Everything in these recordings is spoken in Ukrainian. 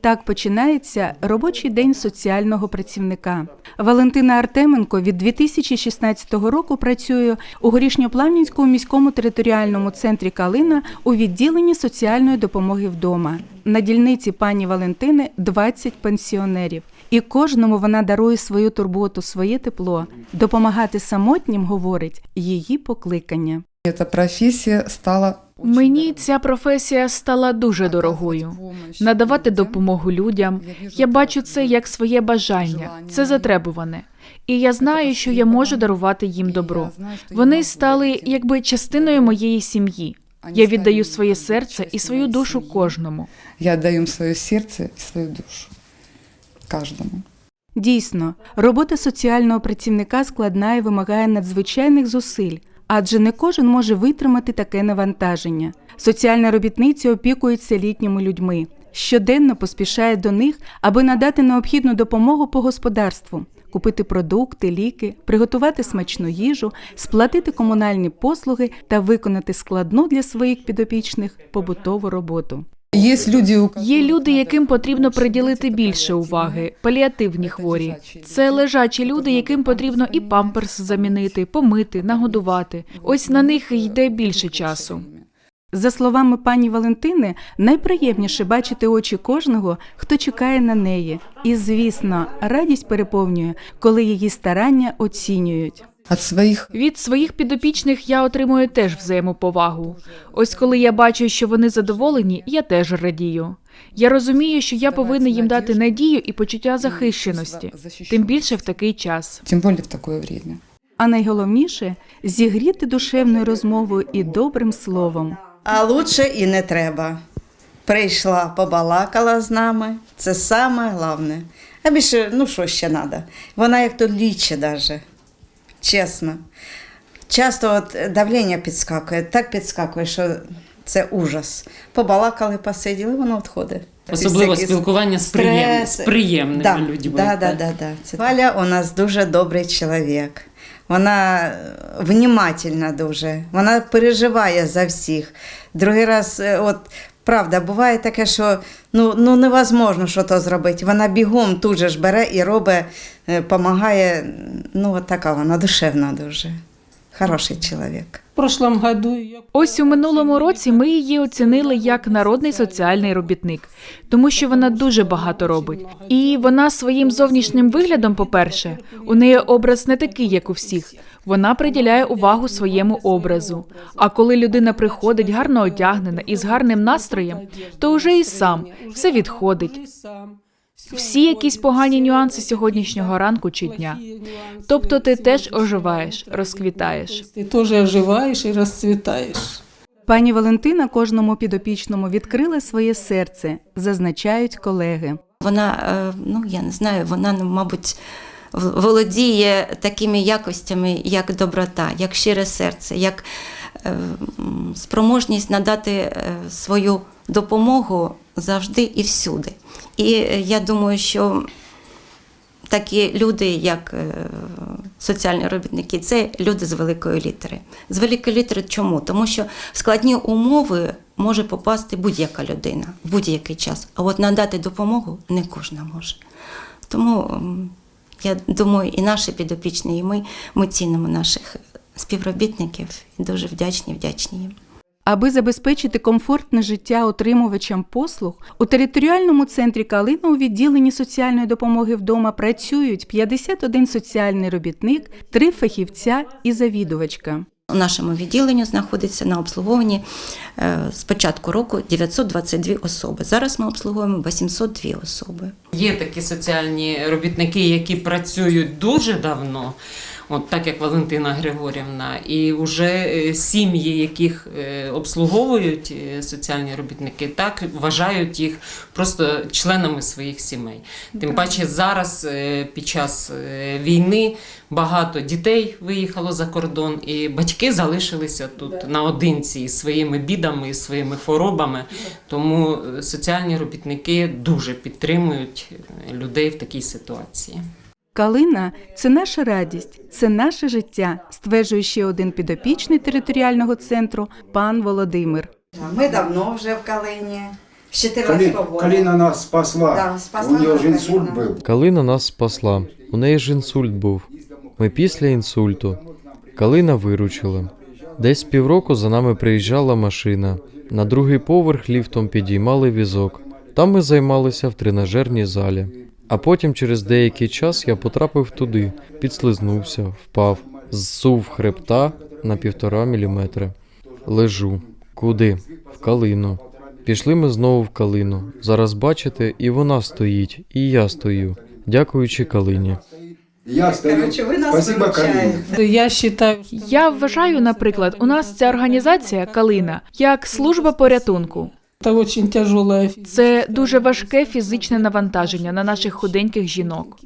Так починається робочий день соціального працівника. Валентина Артеменко від 2016 року працює у Горішньоплавнівському міському територіальному центрі Калина у відділенні соціальної допомоги вдома. На дільниці пані Валентини 20 пенсіонерів, і кожному вона дарує свою турботу, своє тепло. Допомагати самотнім, говорить, її покликання. Эта профессия стала Мені ця професія стала дуже дорогою. Надавати допомогу людям. Я бачу це як своє бажання, це затребуване. І я знаю, що я можу дарувати їм добро. Вони стали якби частиною моєї сім'ї. Я віддаю своє серце і свою душу кожному. Я отдаю им свое сердце и свою душу. Каждому. Дійсно, робота соціального працівника складна і вимагає надзвичайних зусиль, адже не кожен може витримати таке навантаження. Соціальна робітниця опікується літніми людьми, щоденно поспішає до них, аби надати необхідну допомогу по господарству, купити продукти, ліки, приготувати смачну їжу, сплатити комунальні послуги та виконати складну для своїх підопічних побутову роботу. Есть люди, у Є люди, яким потрібно приділити більше уваги, паліативні хворі. Це лежачі люди, яким потрібно і памперс замінити, помити, нагодувати. Ось на них йде більше часу. За словами пані Валентини, найприємніше бачити очі кожного, хто чекає на неї. І, звісно, радість переповнює, коли її старання оцінюють. От своих Від своїх підопічних я отримую теж взаємоповагу. Ось коли я бачу, що вони задоволені, я теж радію. Я розумію, що я повинна їм дати надію і почуття захищеності, тим більше в такий час. тем более в такое время. А найголовніше зігріти душевною розмовою і добрим словом. А лучше і не треба. Прийшла, побалакала з нами. Це саме головне. А більше, ну що ще треба? Вона як то лічить даже. Чесно. Часто от давлення підскакує, так підскакує, що це ужас. Побалакали, посиділи, воно відходить. Особливо Всякі спілкування з, приєм... з приємними да, людьми. Да, да, да, да. Це Валя у нас дуже добрий чоловік. Вона внімательна дуже, вона переживає за всіх. Другий раз, е, от правда, буває таке, що ну, ну невозможно що то зробити. Вона бігом тут же ж бере і робить, допомагає. Ну, от така вона душевна дуже. Хороший чоловік. Прошлом году Ось у минулому році ми її оцінили як народний соціальний робітник, тому що вона дуже багато робить. І вона своїм зовнішнім виглядом, по-перше, у неї образ не такий, як у всіх. Вона приділяє увагу своєму образу. А коли людина приходить гарно одягнена і з гарним настроєм, то вже і сам все відходить. Всі якісь погані нюанси сьогоднішнього ранку чи дня. Тобто ти теж оживаєш, розквітаєш. Ти теж оживаєш і розцвітаєш. Пані Валентина кожному підопічному відкрила своє серце, зазначають колеги. Вона, е, ну я не знаю, вона, ну, мабуть, володіє такими якостями, як доброта, як щире серце, як спроможність надати е, свою допомогу завжди і всюди. І е, я думаю, що такі люди, як е, соціальні робітники, це люди з великої літери. З великої літери чому? Тому що в складні умови може попасти будь-яка людина в будь-який час. А от надати допомогу не кожна може. Тому я думаю, і наші підопічні, і ми, ми цінимо наших співробітників і дуже вдячні, вдячні їм. Аби забезпечити комфортне життя отримувачам послуг, у територіальному центрі Калина у відділенні соціальної допомоги вдома працюють 51 соціальний робітник, 3 фахівця і завідувачка. У нашому відділенні знаходиться на обслуговуванні е, з початку року 922 особи. Зараз ми обслуговуємо 802 особи. Є такі соціальні робітники, які працюють дуже давно, от так як Валентина Григорівна, і вже е, сім'ї, яких е, обслуговують е, соціальні робітники, так вважають їх просто членами своїх сімей. Тим паче зараз під час війни багато дітей виїхало за кордон, і батьки залишилися тут наодинці із своїми бідами, із своїми хворобами. Тому соціальні робітники дуже підтримують людей в такій ситуації. Калина це наша радість, це наше життя, стверджує ще один підопічний територіального центру пан Володимир. Ми давно вже в Калині. З Кали- 14 року. Калина нас спасла. Да, спасла У нас же инсульт Калина. Калина нас спасла. У неї ж інсульт був. Ми після інсульту. Калина виручила. Десь півроку за нами приїжджала машина. На другий поверх ліфтом підіймали візок. Там ми займалися в тренажерній залі. А потім через деякий час я потрапив туди, підслизнувся, впав, зсув хребта на півтора міліметри. Лежу. Куди? В калину. Пішли ми знову в калину. Зараз бачите, і вона стоїть, і я стою, дякуючи калині. Я. Короче, ви нас Спасибо, Калине. Я вважаю, Я вважаю, наприклад, у нас ця організація Калина як служба порятунку. Це дуже важке фізичне навантаження на наших худеньких жінок.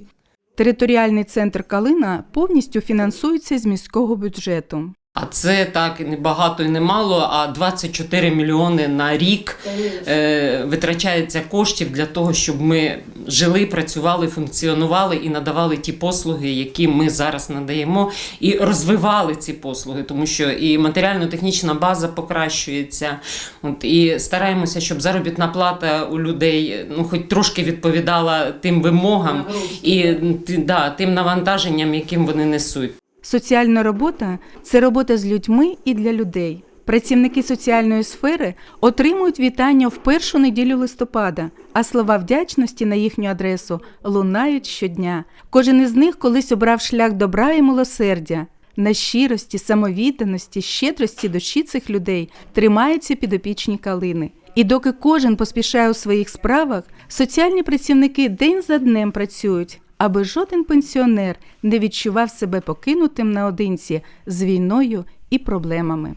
Територіальний центр Калина повністю фінансується з міського бюджету. А це так не багато і не мало, а 24 мільйони на рік е, витрачається коштів для того, щоб ми жили, працювали, функціонували і надавали ті послуги, які ми зараз надаємо, і розвивали ці послуги, тому що і матеріально-технічна база покращується. От і стараємося, щоб заробітна плата у людей ну хоч трошки відповідала тим вимогам і да, тим навантаженням, яким вони несуть. Соціальна робота це робота з людьми і для людей. Працівники соціальної сфери отримують вітання в першу неділю листопада, а слова вдячності на їхню адресу лунають щодня. Кожен із них колись обрав шлях добра і милосердя. На щирості, самовідданості, щедрості душі цих людей тримаються підопічні калини. І доки кожен поспішає у своїх справах, соціальні працівники день за днем працюють, аби жоден пенсіонер не відчував себе покинутим наодинці з війною і проблемами.